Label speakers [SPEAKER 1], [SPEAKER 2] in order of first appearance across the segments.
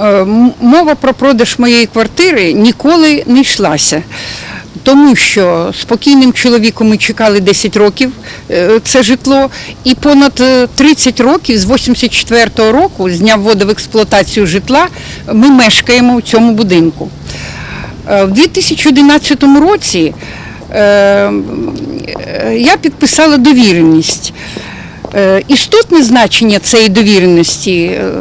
[SPEAKER 1] Е, Мова про продаж моєї квартири ніколи не йшлася. Тому що спокійним чоловіком ми чекали 10 років е, це житло, і понад е, 30 років з 84-го року, з дня вводу в експлуатацію житла, ми мешкаємо в цьому будинку. Е, В 2011 році е, е, я підписала довіреність. Е, Істотне значення цієї довіреності е,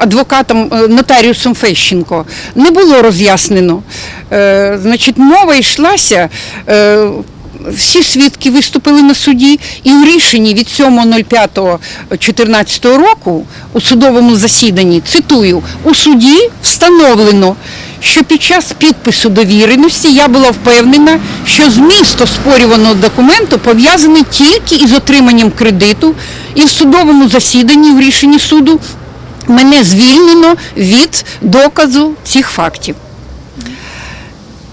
[SPEAKER 1] адвокатом е, нотаріусом Фещенко не було роз'яснено. Е, Значить, мова йшлася. е, Всі свідки виступили на суді, і у рішенні від 7.05.14 року у судовому засіданні цитую: у суді встановлено, що під час підпису довіреності я була впевнена, що зміст оспорюваного документу пов'язаний тільки із отриманням кредиту, і в судовому засіданні в рішенні суду мене звільнено від доказу цих фактів.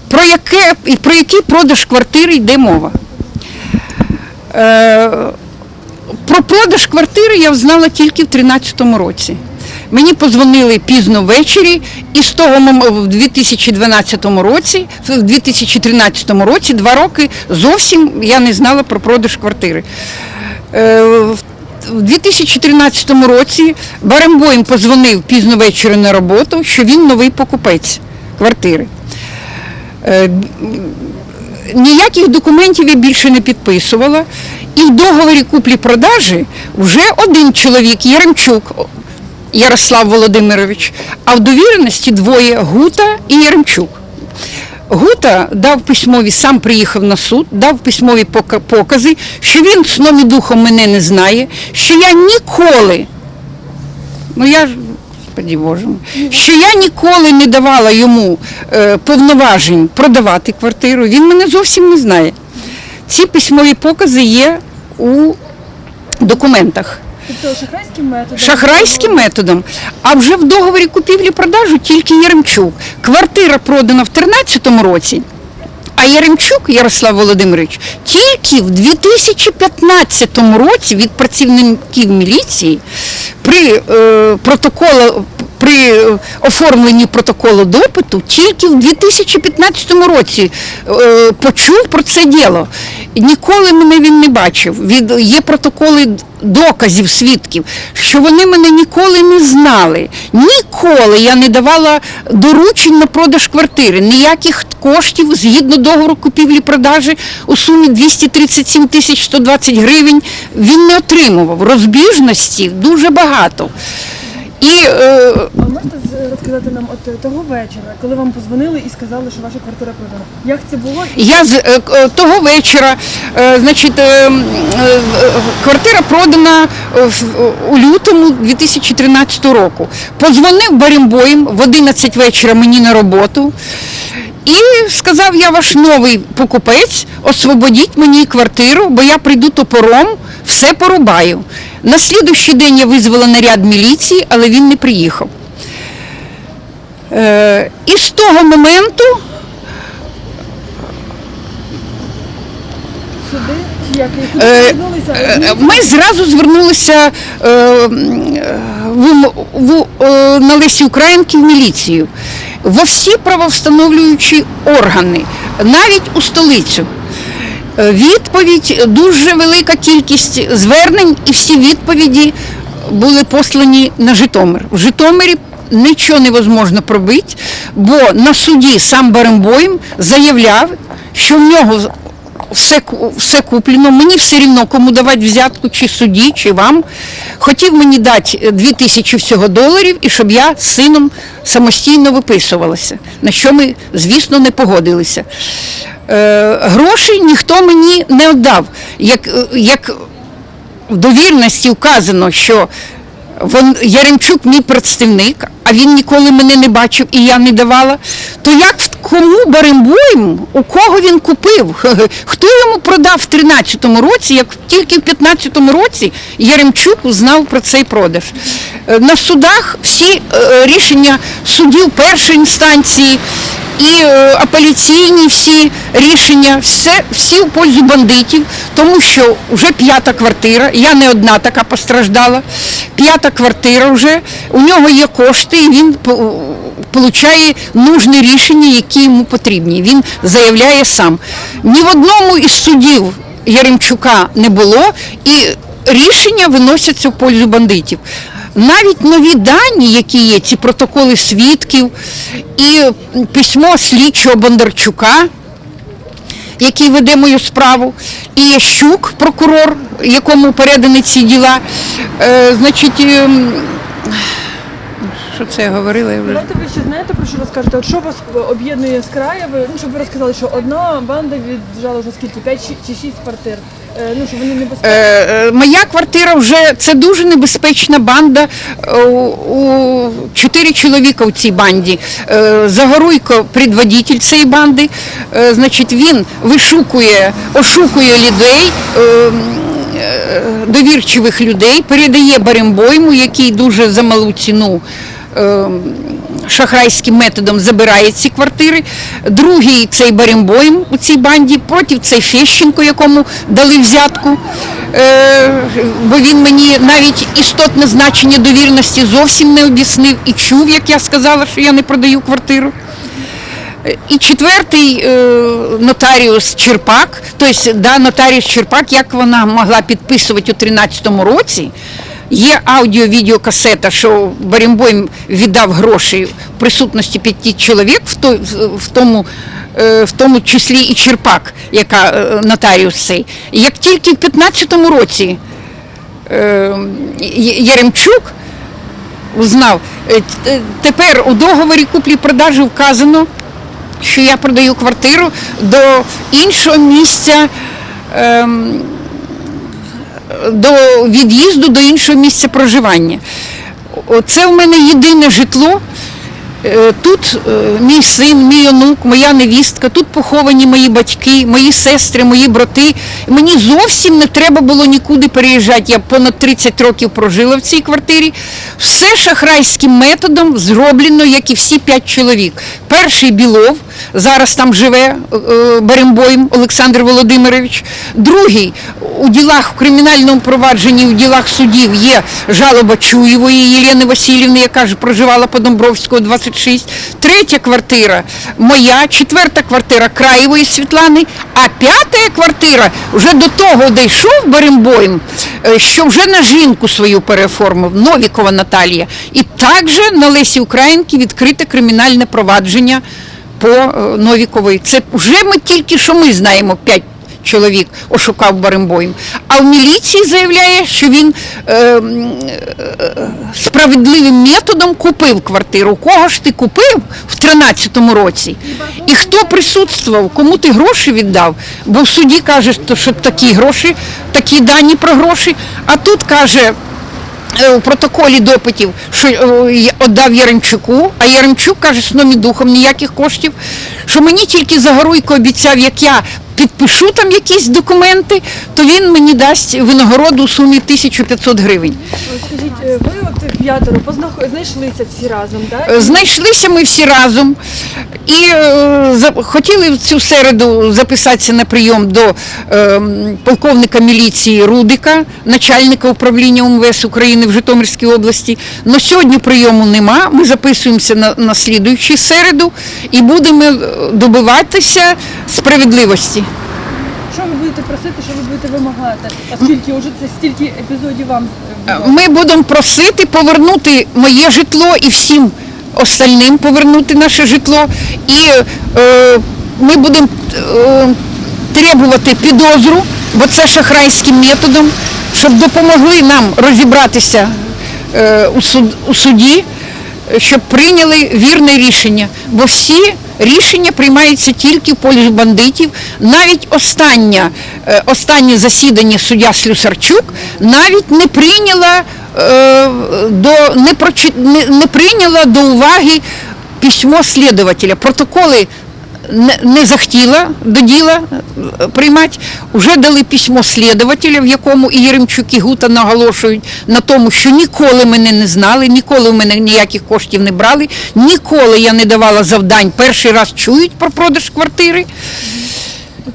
[SPEAKER 1] Про, яке, про який продаж квартири йде мова? Е, про продаж квартири я знала тільки в 2013 році. Мені позвонили пізно ввечері, і з того в 2012 році, в 2013 році, два роки зовсім я не знала про продаж квартири. Е, в 2013 році Барембоїм позвонив пізно ввечері на роботу, що він новий покупець квартири. Е, ніяких документів я більше не підписувала. І в договорі куплі-продажі вже один чоловік, Яремчук Ярослав Володимирович, а в довіреності двоє Гута і Яремчук. Гута дав письмові, сам приїхав на суд, дав письмові покази, що він сном і духом мене не знає, що я ніколи, ну я ж, Боже, що я ніколи не давала йому е, повноважень продавати квартиру, він мене зовсім не знає. Ці письмові покази є у документах.
[SPEAKER 2] Тобто шахрайським методом.
[SPEAKER 1] Шахрайським методом. А вже в договорі купівлі-продажу тільки Яремчук. Квартира продана в 2013 році. А Яремчук Ярослав Володимирович тільки в 2015 році від працівників міліції при е, протоколу. При е, оформленні протоколу допиту тільки в 2015 році е, почув про це діло. Ніколи мене він не бачив. Від, є протоколи доказів свідків, що вони мене ніколи не знали. Ніколи я не давала доручень на продаж квартири, ніяких коштів згідно договору купівлі-продажі у сумі 237 тисяч 120 гривень він не отримував. Розбіжності дуже багато. І е,
[SPEAKER 2] А можете з- розказати нам от е, того вечора, коли вам позвонили і сказали, що ваша квартира продана? Як це було? І
[SPEAKER 1] Я з е, к- е, того вечора, е, значить, е, м, е, е, квартира продана е, в- у лютому 2013 року. Позвонив Барімбоєм в 11 вечора мені на роботу і сказав, я ваш новий покупець, освободіть мені квартиру, бо я прийду топором, все порубаю. На слідущий день я визвала наряд міліції, але він не приїхав. Е, і з того моменту Е? Е, Ми зразу звернулися на Лесі Українки в міліцію, во всі правовстановлюючі органи, навіть у столицю. Е, Відповідь дуже велика кількість звернень, і всі відповіді були послані на Житомир. В Житомирі нічого невозможно пробити, бо на суді сам Барембоєм заявляв, що в нього все, все куплено, мені все рівно кому давати взятку, чи суді, чи вам. Хотів мені дати 2 тисячі всього доларів, і щоб я з сином самостійно виписувалася, на що ми, звісно, не погодилися. Е, гроші ніхто мені не віддав. Як, е, як в довірності вказано, що Вон, Яремчук мій представник, а він ніколи мене не бачив і я не давала. То як кому Барембоєм, у кого він купив? Хто йому продав в 13-му році, як тільки в 15-му році Яремчук узнав про цей продаж? Е, На судах всі рішення судів першої інстанції і е, апеляційні всі рішення, все, всі в пользу бандитів, тому що вже п'ята квартира, я не одна така постраждала, п'ята квартира вже, у нього є кошти, і він по- получає нужне рішення, які йому потрібні. Він заявляє сам. Ні в одному із судів Яремчука не було, і рішення виносяться в пользу бандитів. Навіть нові дані, які є, ці протоколи свідків і письмо слідчого Бондарчука, який веде мою справу, і Ящук, прокурор, якому передані ці діла. Е, значить, ем, що це я говорила? Я вже...
[SPEAKER 2] Давайте ви ще знаєте про що розкажете? От що вас об'єднує з Краєви? Ну, щоб ви розказали, що одна банда віджала вже скільки? 5 чи 6 квартир. Е, ну, що вони небезпечні.
[SPEAKER 1] Е, е, Моя квартира вже це дуже небезпечна банда. У чотири чоловіка в цій банді. Загоруйко предводитель цієї банди. Значить, він вишукує, ошукує людей. Довірчивих людей передає Барембойму, який дуже за малу ціну шахрайським методом забирає ці квартири. Другий цей Барембойм у цій банді, проти цей Фещенко, якому дали взятку. Е, бо він мені навіть істотне значення довірності зовсім не об'яснив і чув, як я сказала, що я не продаю квартиру. І четвертий е, нотаріус Черпак, тобто да, нотаріус Черпак, як вона могла підписувати у 13-му році. Є аудіо-відеокасета, що Барімбой віддав гроші в присутності п'яти чоловік, в, той, в- тому, е, в тому числі і Черпак, яка е, нотаріус цей. Як тільки в 15-му році е, Яремчук узнав. Тепер у договорі куплі-продажу вказано, що я продаю квартиру до іншого місця. До від'їзду до іншого місця проживання. Це в мене єдине житло. Е, Тут е, мій син, мій онук, моя невістка, тут поховані мої батьки, мої сестри, мої брати. Мені зовсім не треба було нікуди переїжджати. Я понад 30 років прожила в цій квартирі. Все шахрайським методом зроблено, як і всі п'ять чоловік. Перший Білов, зараз там живе е, Берембойм Олександр Володимирович. Другий у ділах в кримінальному провадженні, в ділах судів є жалоба Чуєвої Єлени Васильівни, яка ж проживала по Домбровського 26. Третя квартира моя, четверта квартира Краєвої Світлани, а п'ята квартира вже до того дійшов Берембойм, е, що вже на жінку свою переоформив, Новікова Наталія. І також на Лесі Українки відкрите кримінальне провадження по е, Новіковій. Це вже ми тільки що ми знаємо п'ять чоловік ошукав Барембойм. А в міліції заявляє, що він е, е, справедливим методом купив квартиру. Кого ж ти купив в 13-му році? І хто присутствував, кому ти гроші віддав? Бо в суді каже, що такі гроші, такі дані про гроші, а тут каже. Е, У протоколі допитів, що е, віддав Яремчуку, а Яремчук каже сном і духом ніяких коштів, що мені тільки Загоруйко обіцяв, як я підпишу там якісь документи, то він мені дасть винагороду у сумі 1500 гривень.
[SPEAKER 2] Скажіть, е, ви от п'ятеро познах- знайшлися всі разом, так?
[SPEAKER 1] Е, Знайшлися ми всі разом і е, за- хотіли в цю середу записатися на прийом до е, полковника міліції Рудика, начальника управління УМВС України в Житомирській області. Но сьогодні прийому нема. Ми записуємося на, на слідуючу середу і будемо е, добиватися справедливості.
[SPEAKER 2] Що ви будете просити, що ви будете вимагати? Оскільки вже це стільки епізодів вам?
[SPEAKER 1] Ми будемо просити повернути моє житло і всім остальним повернути наше житло. І е, ми будемо е, требувати підозру, бо це шахрайським методом, щоб допомогли нам розібратися е, у, суд, у суді, е, щоб прийняли вірне рішення. Бо всі рішення приймається тільки в пользу бандитів. Навіть останнє, е, останнє засідання суддя Слюсарчук навіть не прийняла е, до не, прочит, не, не прийняла до уваги письмо слідувателя. Протоколи не, захотіла до діла е, приймати. Вже дали письмо слідователя, в якому і Єремчук, і Гута наголошують на тому, що ніколи мене не знали, ніколи в мене ніяких коштів не брали, ніколи я не давала завдань. Перший раз чують про продаж квартири.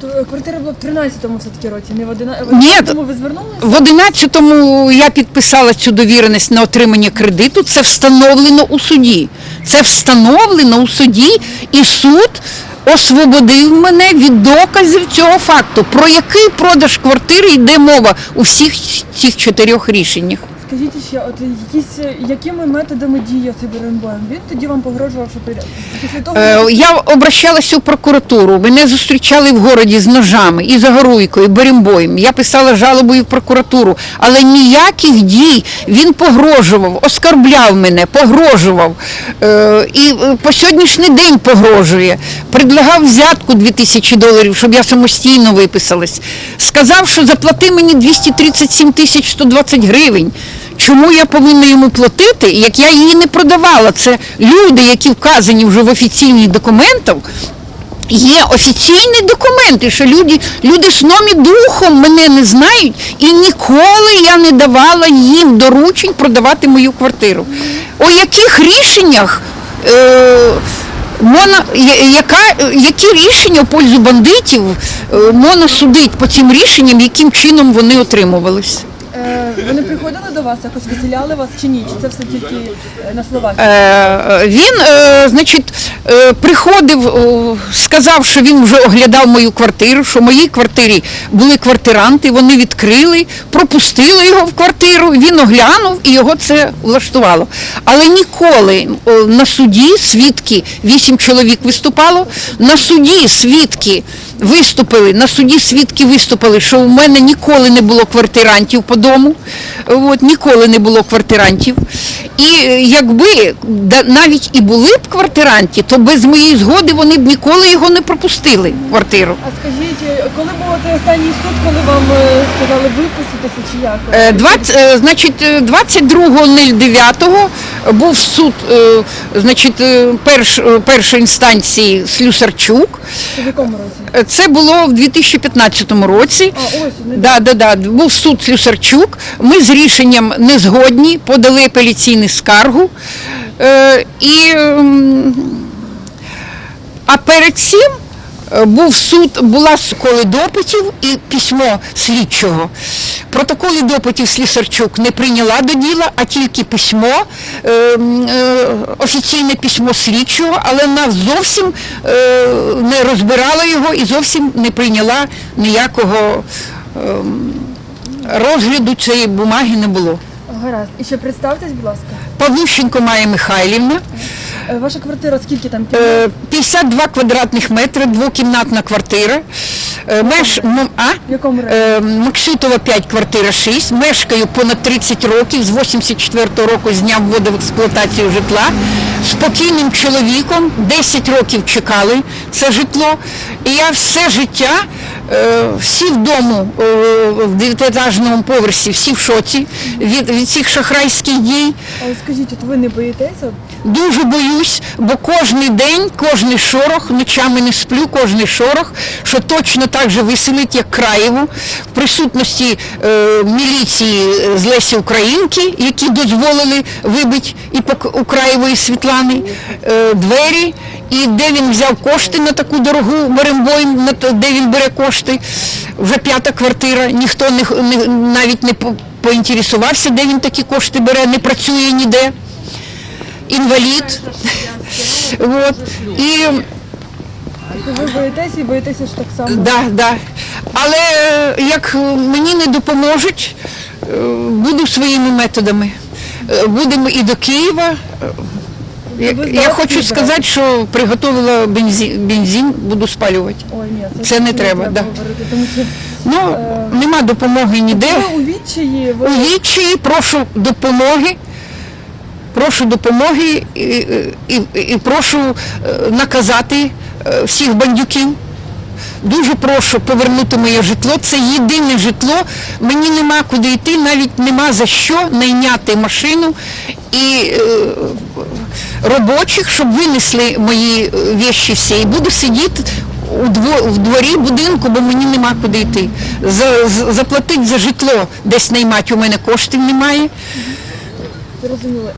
[SPEAKER 2] Е, квартира була в 13-му все-таки році, не в 11
[SPEAKER 1] Ні.
[SPEAKER 2] 11-му ви звернулися?
[SPEAKER 1] В 11-му я підписала цю довіреність на отримання кредиту. Це встановлено у суді. Це встановлено у суді, і суд освободив мене від доказів цього факту. Про який продаж квартири йде мова у всіх цих чотирьох рішеннях.
[SPEAKER 2] Скажіть ще, от якісь, якими методами діє цей Беренбоєм? Він тоді вам погрожував, що прийде. Після того,
[SPEAKER 1] Е, Я обращалася у прокуратуру. Мене зустрічали в городі з ножами і загоруйкою, і берембоєм. Я писала жалобу і в прокуратуру, але ніяких дій він погрожував, оскорбляв мене, погрожував. Е, І е, по сьогоднішній день погрожує. Предлагав взятку 2000 доларів, щоб я самостійно виписалась. Сказав, що заплати мені 237 тисяч 120 гривень. Чому я повинна йому платити, як я її не продавала? Це люди, які вказані вже в офіційних документах. Є офіційні документи, що люди, люди сном і духом мене не знають, і ніколи я не давала їм доручень продавати мою квартиру. У яких рішеннях е, Мона, яка, які рішення в пользу бандитів е, можна судити по цим рішенням, яким чином вони отримувались?
[SPEAKER 2] е, вони приходили до вас, якось виселяли вас чи ні? Чи це все тільки е, на словах?
[SPEAKER 1] Е, Він, е, значить, е, приходив, е, сказав, що він вже оглядав мою квартиру, що в моїй квартирі були квартиранти, вони відкрили, пропустили його в квартиру, він оглянув і його це влаштувало. Але ніколи на суді свідки, вісім чоловік виступало, на суді свідки виступили, на суді свідки виступили, що у мене ніколи не було квартирантів по дому, от, ніколи не було квартирантів. І е, якби навіть і були б квартиранти, то без моєї згоди вони б ніколи його не пропустили квартиру.
[SPEAKER 2] А скажіть, е, коли був останній суд, коли вам е, сказали виписатися чи як?
[SPEAKER 1] Е, 20, е, значить, е, 22.09 був суд е, значить, е, перш, е, першої інстанції Слюсарчук.
[SPEAKER 2] Це в якому році?
[SPEAKER 1] Е, Це було в 2015 році.
[SPEAKER 2] А, ось,
[SPEAKER 1] Да, да, да. Був суд Слюсарчук. Ми з рішенням не згодні, подали апеляційну скаргу. Е, і, ем, а перед цим е, був суд, була коли допитів і письмо слідчого. Протоколи допитів Слісарчук не прийняла до діла, а тільки письмо, е, е, офіційне письмо слідчого, але вона зовсім е, не розбирала його і зовсім не прийняла ніякого ем, розгляду цієї бумаги не було.
[SPEAKER 2] Гаразд. І ще представтесь, будь ласка.
[SPEAKER 1] Павлющенко Майя Михайлівна,
[SPEAKER 2] Е, Ваша квартира скільки там
[SPEAKER 1] е, 52 квадратних метри, двокімнатна квартира. Е, Меж, а?
[SPEAKER 2] В якому районі?
[SPEAKER 1] Е, Максютова 5, квартира 6. Мешкаю понад 30 років, з 84-го року зняв воду в експлуатацію житла. Спокійним чоловіком, 10 років чекали це житло. І я все життя, е, всі вдому е, в дев'ятиетажному поверсі, всі в шоці від, від цих шахрайських дій.
[SPEAKER 2] А скажіть, от ви не боїтеся?
[SPEAKER 1] Дуже боюсь, бо кожний день, кожний шорох, ночами не сплю, кожний шорох, що точно так же виселить, як Краєву, в присутності е, міліції е, з Лесі Українки, які дозволили вибити і у Краєвої Світлани е, двері, і де він взяв кошти на таку дорогу Берембойм, де він бере кошти. Вже п'ята квартира, ніхто не, не навіть не поінтересувався, де він такі кошти бере, не працює ніде інвалід. Вот. І
[SPEAKER 2] Ви боїтеся і боїтеся ж так само.
[SPEAKER 1] да, да. Але е, як мені не допоможуть, е, буду своїми методами. Е, Будемо і до Києва. Е, Я, я хочу сказати, що приготувала бензин, бензин буду спалювати.
[SPEAKER 2] Ой, ні, це,
[SPEAKER 1] Це не треба, да.
[SPEAKER 2] говорити, тому що
[SPEAKER 1] Ну, нема допомоги ніде.
[SPEAKER 2] у відчаї, ви
[SPEAKER 1] У відчаї прошу допомоги. Прошу допомоги і, і, і прошу е, наказати е, всіх бандюків. Дуже прошу повернути моє житло. Це єдине житло. Мені нема куди йти, навіть нема за що найняти машину і е, робочих, щоб винесли мої е, вещі всі. І буду сидіти у дво, в дворі будинку, бо мені нема куди йти. За, з- заплатити за житло десь наймати у мене коштів немає.
[SPEAKER 2] Зрозуміло.